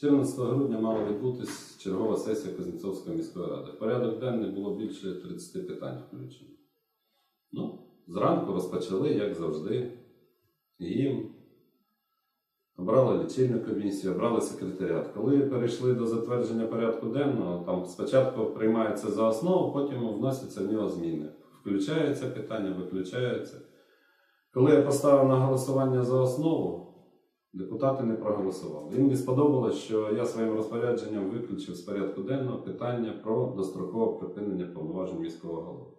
14 грудня мала відбутись чергова сесія Кузнецовської міської ради. В порядок денний було більше 30 питань включено. Ну, зранку розпочали, як завжди, їм. Обрали лічильну комісію, обрали секретаріат. Коли перейшли до затвердження порядку денного, там спочатку приймається за основу, потім вносяться в нього зміни. Включається питання, виключається. Коли я поставив на голосування за основу, депутати не проголосували. Їм не сподобалось, що я своїм розпорядженням виключив з порядку денного питання про дострокове припинення повноважень міського голови.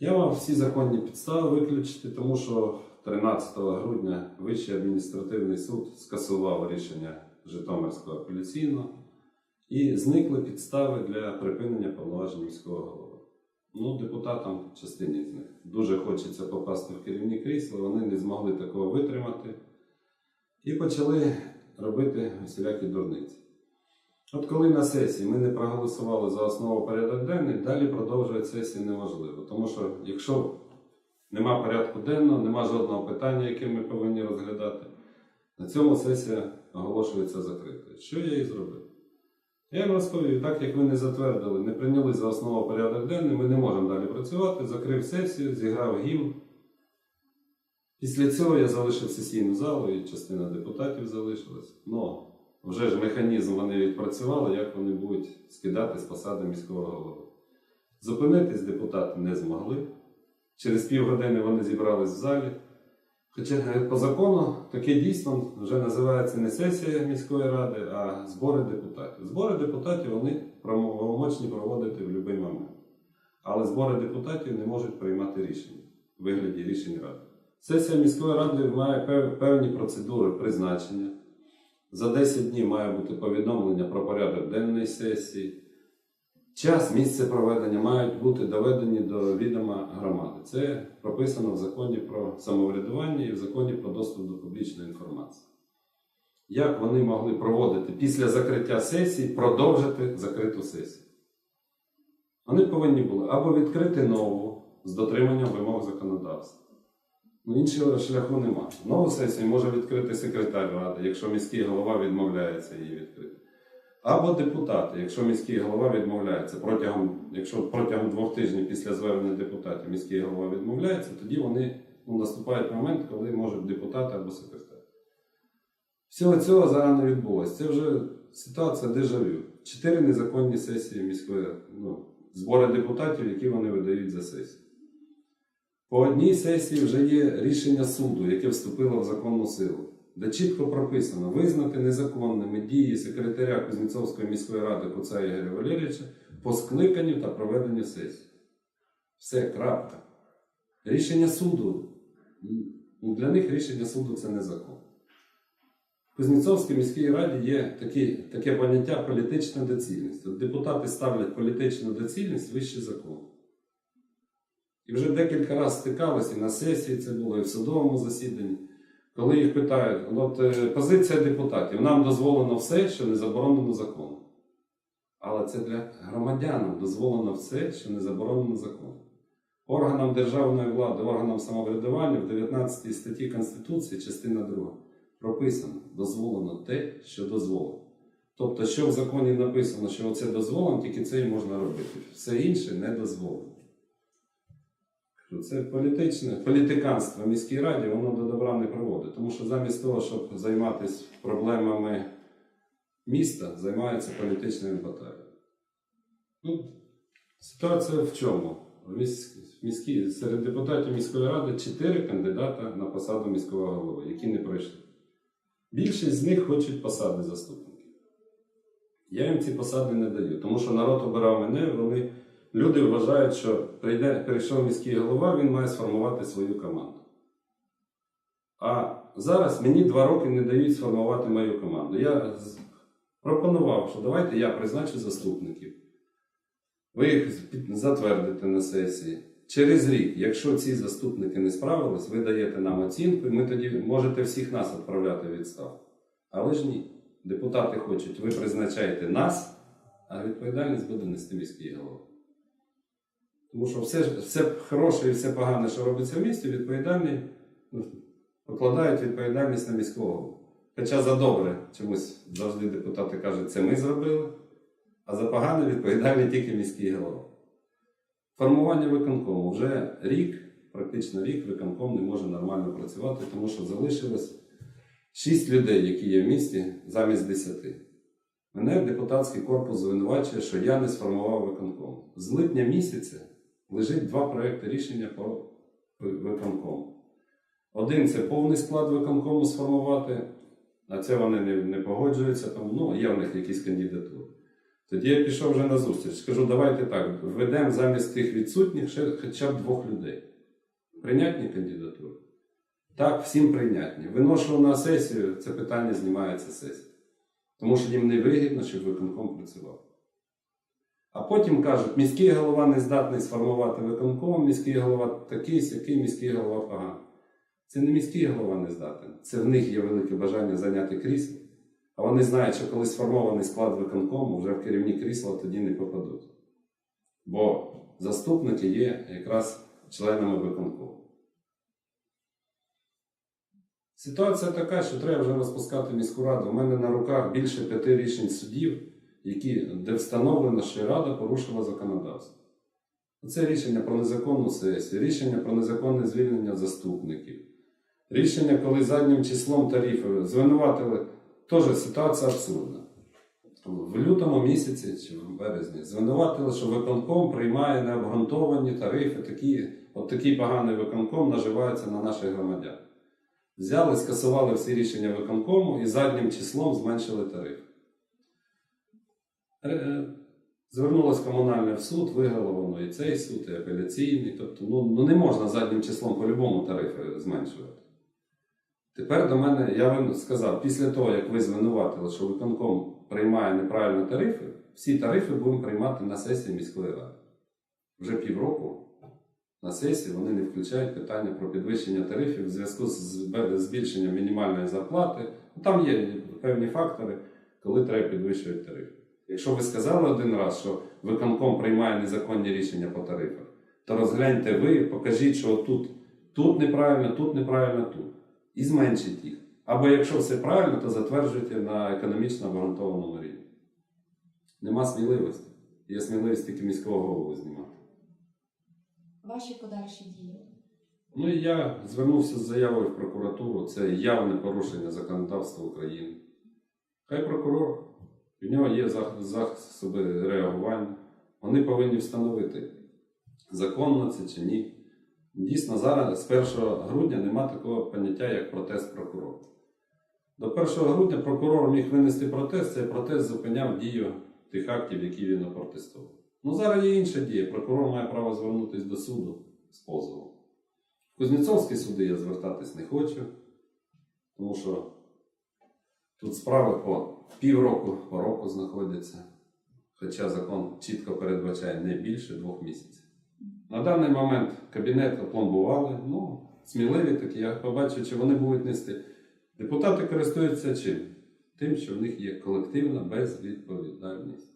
Я мав всі законні підстави виключити, тому що 13 грудня Вищий адміністративний суд скасував рішення Житомирського апеляційного і зникли підстави для припинення повноважень міського голови. Ну, депутатам, частині з них, дуже хочеться попасти в керівні крісла, вони не змогли такого витримати і почали робити усілякі дурниці. От коли на сесії ми не проголосували за основу порядок денний, далі продовжувати сесію неможливо. Тому що якщо нема порядку денного, нема жодного питання, яке ми повинні розглядати, на цьому сесія оголошується закритою. Що я і зробив? Я їм розповів, так як ви не затвердили, не прийняли за основу порядок денний, ми не можемо далі працювати, закрив сесію, зіграв гімн. Після цього я залишив сесійну залу і частина депутатів залишилась. Ну, вже ж механізм вони відпрацювали, як вони будуть скидати з посади міського голови. Зупинитись депутати не змогли. Через півгодини вони зібрались в залі. Хоча е, по закону таке дійство вже називається не сесія міської ради, а збори депутатів. Збори депутатів вони правомочні проводити в будь-який момент. Але збори депутатів не можуть приймати рішення в вигляді рішень ради. Сесія міської ради має певні процедури призначення. За 10 днів має бути повідомлення про порядок денної сесії. Час, місце проведення мають бути доведені до відома громади. Це прописано в законі про самоврядування і в законі про доступ до публічної інформації. Як вони могли проводити після закриття сесії, продовжити закриту сесію? Вони повинні були або відкрити нову з дотриманням вимог законодавства. Іншого шляху немає. Нову сесію може відкрити секретар ради, якщо міський голова відмовляється її відкрити. Або депутати, якщо міський голова відмовляється протягом, якщо протягом двох тижнів після звернення депутатів міський голова відмовляється, тоді вони ну, наступає момент, коли можуть депутати або секретар. Всього цього зараз не відбулося. Це вже ситуація дежавю. Чотири незаконні сесії міської ну, збори депутатів, які вони видають за сесію. По одній сесії вже є рішення суду, яке вступило в законну силу, де чітко прописано визнати незаконними дії секретаря Кузнєцовської міської ради Куца Ігоря Валерійовича по скликанню та проведенню сесії. Все, крапка. Рішення суду. ну, Для них рішення суду це не закон. В Кузнєцовській міській раді є такі, таке поняття політична доцільність. От депутати ставлять політичну доцільність вище закону. І вже декілька разів стикалися і на сесії це було, і в судовому засіданні, коли їх питають, от е, позиція депутатів, нам дозволено все, що не заборонено законом. Але це для громадян дозволено все, що не заборонено законом. Органам державної влади, органам самоврядування в 19 статті Конституції, частина 2, прописано, дозволено те, що дозволено. Тобто, що в законі написано, що це дозволено, тільки це і можна робити. Все інше не дозволено. Кажу, Це політичне політиканство в міській раді, воно до добра не приводить. Тому що замість того, щоб займатися проблемами міста, займаються політичними баталіями. Ну, ситуація в чому? В міській, серед депутатів міської ради чотири кандидата на посаду міського голови, які не пройшли. Більшість з них хочуть посади заступників. Я їм ці посади не даю, тому що народ обирав мене, вони Люди вважають, що прийде, прийшов міський голова, він має сформувати свою команду. А зараз мені два роки не дають сформувати мою команду. Я пропонував, що давайте я призначу заступників. Ви їх затвердите на сесії. Через рік, якщо ці заступники не справились, ви даєте нам оцінку, і ми тоді можете всіх нас відправляти в відставку. Але ж ні. Депутати хочуть, ви призначаєте нас, а відповідальність буде нести міський голова. Тому що все, все хороше і все погане, що робиться в місті, відповідальні ну, покладають відповідальність на міського голову. Хоча за добре чомусь завжди депутати кажуть, це ми зробили, а за погане відповідальний тільки міський голова. Формування виконкому вже рік, практично рік, виконком не може нормально працювати, тому що залишилось 6 людей, які є в місті, замість 10. Мене депутатський корпус звинувачує, що я не сформував виконком. З липня місяця лежить два проекти рішення по виконкому. Один це повний склад виконкому сформувати, а це вони не, не погоджуються, тому ну, є в них якісь кандидатури. Тоді я пішов вже на зустріч. Скажу, давайте так, введемо замість тих відсутніх ще хоча б двох людей. Прийнятні кандидатури? Так, всім прийнятні. Виношу на сесію, це питання знімається з сесії. Тому що їм не вигідно, щоб виконком працював. А потім кажуть, міський голова не здатний сформувати виконком, міський голова такий, сякий, міський голова поганий. Це не міський голова не здатен. Це в них є велике бажання зайняти крісло. А вони знають, що коли сформований склад виконкому, вже в керівні крісла тоді не попадуть. Бо заступники є якраз членами виконкому. Ситуація така, що треба вже розпускати міську раду. У мене на руках більше п'яти рішень судів, які, де встановлено, що Рада порушила законодавство. Це рішення про незаконну сесію, рішення про незаконне звільнення заступників, рішення, коли заднім числом тарифів звинуватили, теж ситуація абсурдна. В лютому місяці чи в березні звинуватили, що виконком приймає необґрунтовані тарифи, такі, от такий поганий виконком наживається на наших громадян. Взяли, скасували всі рішення виконкому і заднім числом зменшили тариф. Е, Звернулось комунальне в суд, виграло воно і цей суд, і апеляційний. Тобто, ну, ну не можна заднім числом по-любому тарифи зменшувати. Тепер до мене, я вам сказав, після того, як ви звинуватили, що виконком приймає неправильно тарифи, всі тарифи будемо приймати на сесії міської ради. Вже півроку на сесії вони не включають питання про підвищення тарифів в зв'язку з збільшенням мінімальної зарплати. Там є певні фактори, коли треба підвищувати тарифи. Якщо ви сказали один раз, що виконком приймає незаконні рішення по тарифах, то розгляньте ви, покажіть, що тут, тут неправильно, тут неправильно, тут. І зменшіть їх. Або якщо все правильно, то затверджуйте на економічно обґрунтованому рівні. Нема сміливості. Є сміливість тільки міського голову знімати. Ваші подальші дії. Ну і я звернувся з заявою в прокуратуру. Це явне порушення законодавства України. Хай прокурор, в нього є засоби реагування. Вони повинні встановити, законно це чи ні. Дійсно, зараз з 1 грудня нема такого поняття, як протест прокурора. До 1 грудня прокурор міг винести протест, цей протест зупиняв дію тих актів, які він опротестував. Ну зараз є інша дія. Прокурор має право звернутися до суду з позовом. В Кузнєцовські суди я звертатись не хочу, тому що тут справи по півроку, по року знаходяться. Хоча закон чітко передбачає не більше двох місяців. На даний момент кабінет опломбували, ну, сміливі такі, я побачу, чи вони будуть нести. Депутати користуються чим? Тим, що в них є колективна безвідповідальність.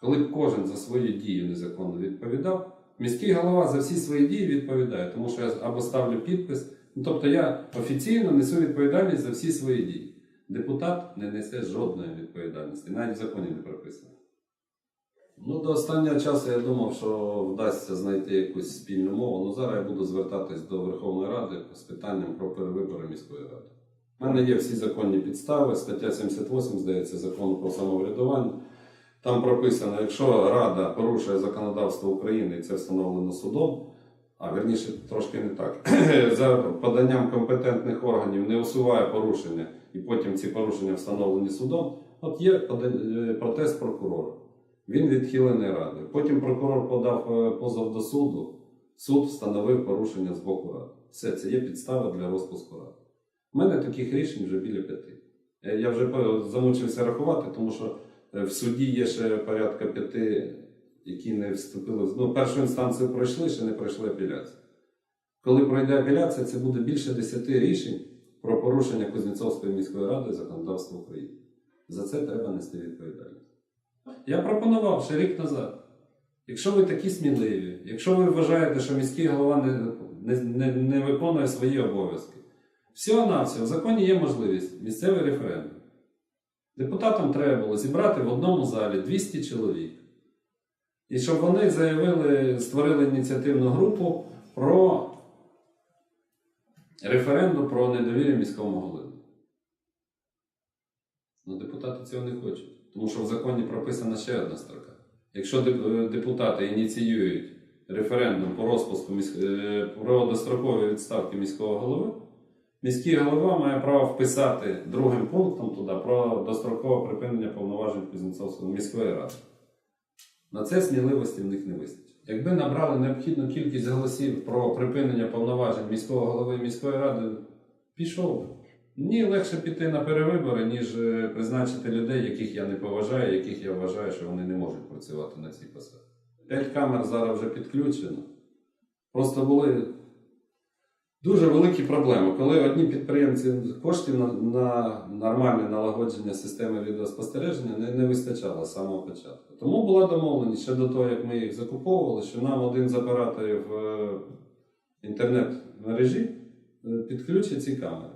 Коли б кожен за свою дію незаконно відповідав, міський голова за всі свої дії відповідає, тому що я або ставлю підпис. Ну, тобто я офіційно несу відповідальність за всі свої дії. Депутат не несе жодної відповідальності, навіть в законі не прописано. Ну, до останнього часу я думав, що вдасться знайти якусь спільну мову. Ну зараз я буду звертатись до Верховної Ради з питанням про перевибори міської ради. У мене є всі законні підстави, стаття 78, здається, закону про самоврядування. Там прописано, якщо Рада порушує законодавство України і це встановлено судом, а верніше трошки не так, за поданням компетентних органів не усуває порушення, і потім ці порушення встановлені судом, от є е, протест прокурора. Він відхилений радою. Потім прокурор подав е, позов до суду, суд встановив порушення з боку ради. Все, це є підстава для розпуску ради. У мене таких рішень вже біля п'яти. Е, Я вже замучився рахувати, тому що в суді є ще порядка п'яти, які не вступили. Ну, першу інстанцію пройшли, ще не пройшли апеляцію. Коли пройде апеляція, це буде більше десяти рішень про порушення Кузнєцовської міської ради законодавства України. За це треба нести відповідальність. Я пропонував ще рік назад. Якщо ви такі сміливі, якщо ви вважаєте, що міський голова не, не, не, не виконує свої обов'язки, Всього на всього в законі є можливість місцевий референдум. Депутатам треба було зібрати в одному залі 200 чоловік. І щоб вони заявили, створили ініціативну групу про референдум про недовір'я міському голові. Ну, депутати цього не хочуть. Тому що в законі прописана ще одна строка. Якщо е, депутати ініціюють референдум по розпуску е, про дострокові відставки міського голови, міський голова має право вписати другим пунктом туди про дострокове припинення повноважень Кузнєцовської міської ради. На це сміливості в них не вистачить. Якби набрали необхідну кількість голосів про припинення повноважень міського голови міської ради, пішов би. Мені легше піти на перевибори, ніж е, призначити людей, яких я не поважаю, яких я вважаю, що вони не можуть працювати на цій посаді. П'ять камер зараз вже підключено. Просто були дуже великі проблеми. Коли одні підприємці коштів на, на нормальне налагодження системи відеоспостереження не, не вистачало з самого початку. Тому була домовленість ще до того, як ми їх закуповували, що нам один з операторів е, інтернет-мережі е, підключить ці камери.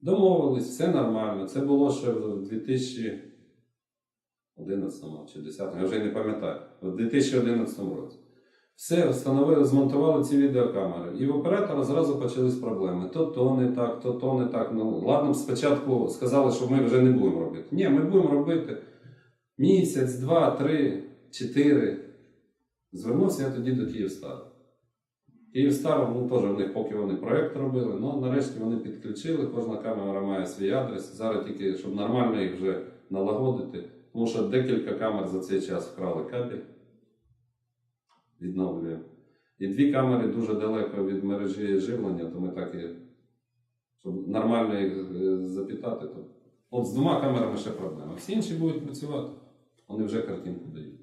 Домовились, все нормально. Це було ще в 2011 чи 2010, я вже не пам'ятаю, в 2011 році. Все, встановили, змонтували ці відеокамери. І в оператора зразу почались проблеми. То то не так, то то не так. Ну, ладно, спочатку сказали, що ми вже не будемо робити. Ні, ми будемо робити місяць, два, три, чотири. Звернувся я тоді до Київстара. Київстар, ну теж в них, поки вони проєкт робили, ну нарешті вони підключили, кожна камера має свій адрес. Зараз тільки, щоб нормально їх вже налагодити, тому що декілька камер за цей час вкрали кабель. Відновлюємо. І дві камери дуже далеко від мережі живлення, то ми так і, щоб нормально їх е, запітати, то от з двома камерами ще проблема. Всі інші будуть працювати, вони вже картинку дають.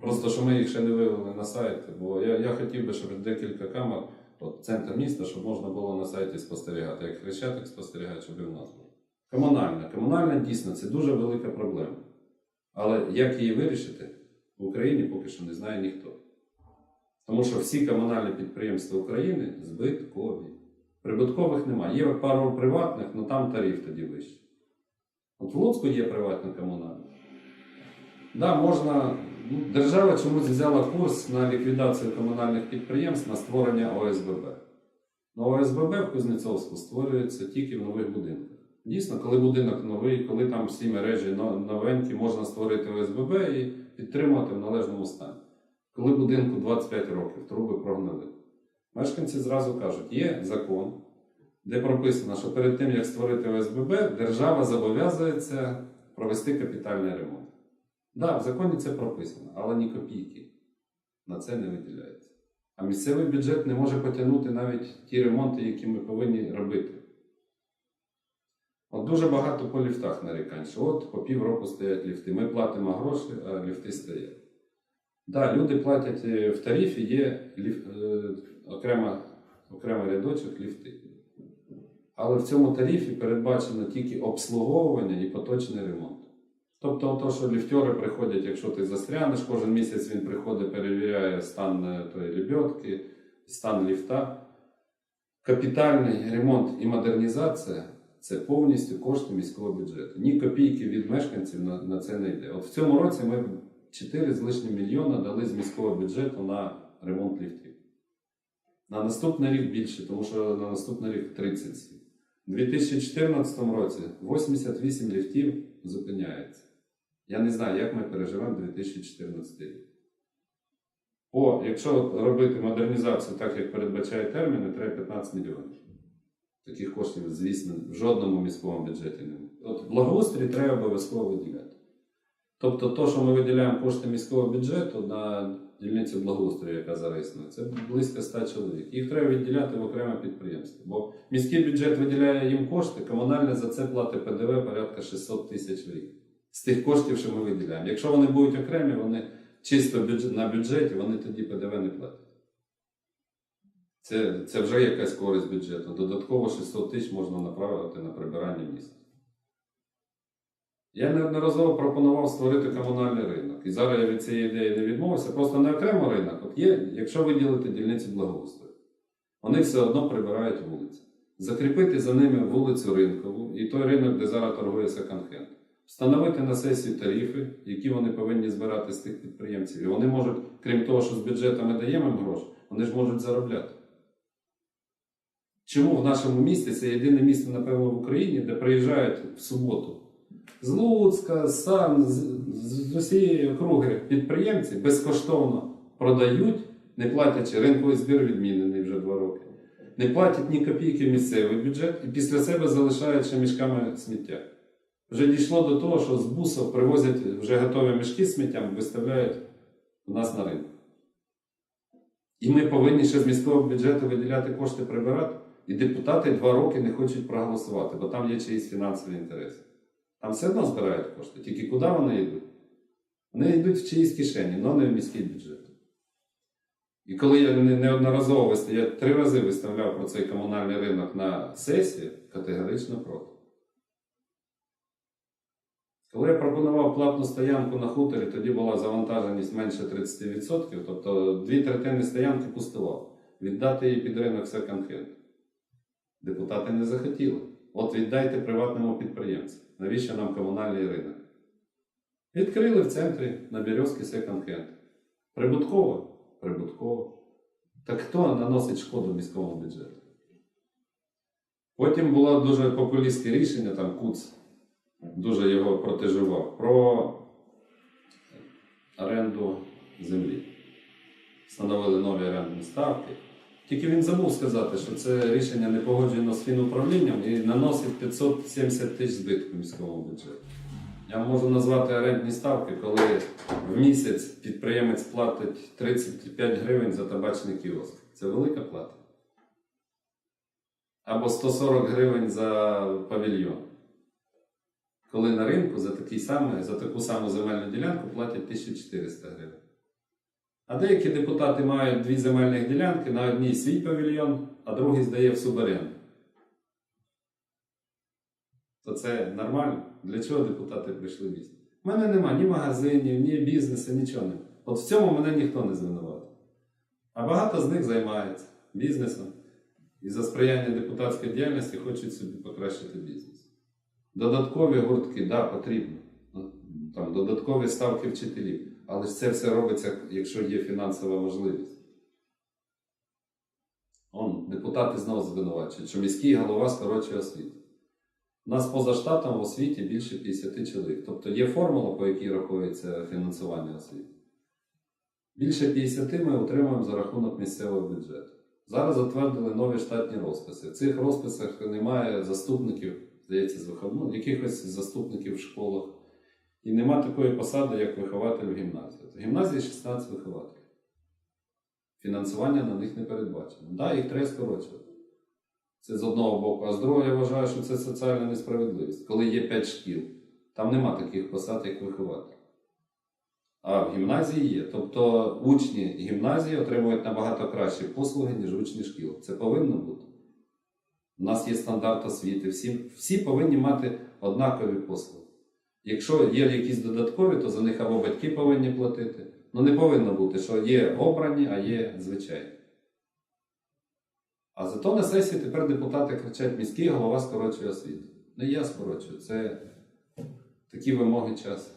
Просто що ми їх ще не вивели на сайт, бо я, я хотів би, щоб декілька камер, от центр міста, щоб можна було на сайті спостерігати, як Хрещатик спостерігати, щоб і в нас було. Комунальна. Комунальна дійсно це дуже велика проблема. Але як її вирішити в Україні поки що не знає ніхто. Тому що всі комунальні підприємства України збиткові. Прибуткових немає. Є пару приватних, але там тариф тоді вищий. От в Луцьку є приватне комунальне. Да, можна. ну, Держава чомусь взяла курс на ліквідацію комунальних підприємств на створення ОСББ. Но ОСББ в Кузнєцовську створюється тільки в нових будинках. Дійсно, коли будинок новий, коли там всі мережі новенькі, можна створити ОСББ і підтримувати в належному стані. Коли будинку 25 років, труби прогнили. Мешканці зразу кажуть, є закон, де прописано, що перед тим, як створити ОСББ, держава зобов'язується провести капітальний ремонт. Так, да, в законі це прописано, але ні копійки на це не виділяється. А місцевий бюджет не може потягнути навіть ті ремонти, які ми повинні робити. От дуже багато по ліфтах нарікань, що от по півроку стоять ліфти. Ми платимо гроші, а ліфти стоять. Да, люди платять е, в тарифі, є ліф, е, окрема, окремий рядочок ліфти. Але в цьому тарифі передбачено тільки обслуговування і поточний ремонт. Тобто, то, що ліфтери приходять, якщо ти застрянеш, кожен місяць він приходить, перевіряє стан е, тої лебедки, стан ліфта. Капітальний ремонт і модернізація це повністю кошти міського бюджету. Ні копійки від мешканців на, на це не йде. От в цьому році ми 4 з лишнім мільйона дали з міського бюджету на ремонт ліфтів. На наступний рік більше, тому що на наступний рік 37. У 2014 році 88 ліфтів зупиняється. Я не знаю, як ми переживемо 2014 рік. О, якщо робити модернізацію так, як передбачає терміни, треба 15 мільйонів. Таких коштів, звісно, в жодному міському бюджеті немає. От благоустрій треба обов'язково виділяти. Тобто, то, що ми виділяємо кошти міського бюджету на дільницю благоустрою, яка існує, це близько 100 чоловік. Їх треба відділяти в окреме підприємство. Бо міський бюджет виділяє їм кошти, комунальне за це платить ПДВ порядка 600 тисяч в рік. З тих коштів, що ми виділяємо. Якщо вони будуть окремі, вони чисто на бюджеті, вони тоді ПДВ не платять. Це, це вже якась користь бюджету. Додатково 600 тисяч можна направити на прибирання міста. Я неодноразово пропонував створити комунальний ринок. І зараз я від цієї ідеї не відмовився. Просто не окремо ринок. От є, якщо виділити дільниці благоустрою, вони все одно прибирають вулиці. закріпити за ними вулицю Ринкову і той ринок, де зараз торгує секонд-хенд. Встановити на сесію тарифи, які вони повинні збирати з тих підприємців. І вони можуть, крім того, що з бюджету ми даємо їм гроші, вони ж можуть заробляти. Чому в нашому місті це єдине місто, напевно, в Україні, де приїжджають в суботу з Луцька, Сан, з, з, усієї округи підприємці безкоштовно продають, не платячи ринковий збір відмінений вже два роки. Не платять ні копійки в місцевий бюджет і після себе залишають ще мішками сміття. Вже дійшло до того, що з бусов привозять вже готові мішки з сміттям, виставляють у нас на ринку. І ми повинні ще з міського бюджету виділяти кошти прибирати. І депутати два роки не хочуть проголосувати, бо там є чиїсь фінансові інтереси. Там все одно збирають кошти. Тільки куди вони йдуть? Вони йдуть в чиїсь кишені, але не в міський бюджет. І коли я неодноразово я три рази виставляв про цей комунальний ринок на сесії, категорично проти. Коли я пропонував платну стоянку на хуторі, тоді була завантаженість менше 30%, тобто дві третини стоянки пустував. Віддати її під ринок секонд-хенд. Депутати не захотіли. От віддайте приватному підприємцю. Навіщо нам комунальний ринок? Відкрили в центрі на Березки секонд-хенд. Прибутково? Прибутково. Так хто наносить шкоду міському бюджету? Потім було дуже популістське рішення, там Куц дуже його протежував, про оренду землі. Встановили нові орендні ставки. Тільки він забув сказати, що це рішення не погоджено з фінуправлінням і наносить 570 тисяч збитку міському бюджету. Я можу назвати орендні ставки, коли в місяць підприємець платить 35 гривень за табачний кіоск. Це велика плата. Або 140 гривень за павільйон. Коли на ринку за, такий самий, за таку саму земельну ділянку платять 1400 гривень. А деякі депутати мають дві земельних ділянки, на одній свій павільйон, а другий здає в суборенду. То це нормально? Для чого депутати прийшли в місто? У мене нема ні магазинів, ні бізнесу, нічого немає. От в цьому мене ніхто не звинуватив. А багато з них займаються бізнесом і за сприяння депутатської діяльності хочуть собі покращити бізнес. Додаткові гуртки, так, да, потрібно. Ну, Там, додаткові ставки вчителів. Але ж це все робиться, якщо є фінансова можливість. Он, депутати знову звинувачують, що міський голова скорочує освіту. У нас поза штатом в освіті більше 50 чоловік. Тобто є формула, по якій рахується фінансування освіти. Більше 50 ми отримуємо за рахунок місцевого бюджету. Зараз затвердили нові штатні розписи. В цих розписах немає заступників, здається, з виховного, якихось заступників в школах. І нема такої посади, як вихователь в гімназії. В гімназії 16 вихователів. Фінансування на них не передбачено. Так, да, їх треба скорочувати. Це з одного боку. А з другого я вважаю, що це соціальна несправедливість. Коли є 5 шкіл, там нема таких посад, як вихователь. А в гімназії є. Тобто учні гімназії отримують набагато кращі послуги, ніж учні шкіл. Це повинно бути. У нас є стандарт освіти. Всі, всі повинні мати однакові послуги. Якщо є якісь додаткові, то за них або батьки повинні платити. Ну не повинно бути, що є обрані, а є звичайні. А зато на сесії тепер депутати кричать, міський голова скорочує освіту. Не я скорочую, це такі вимоги часу.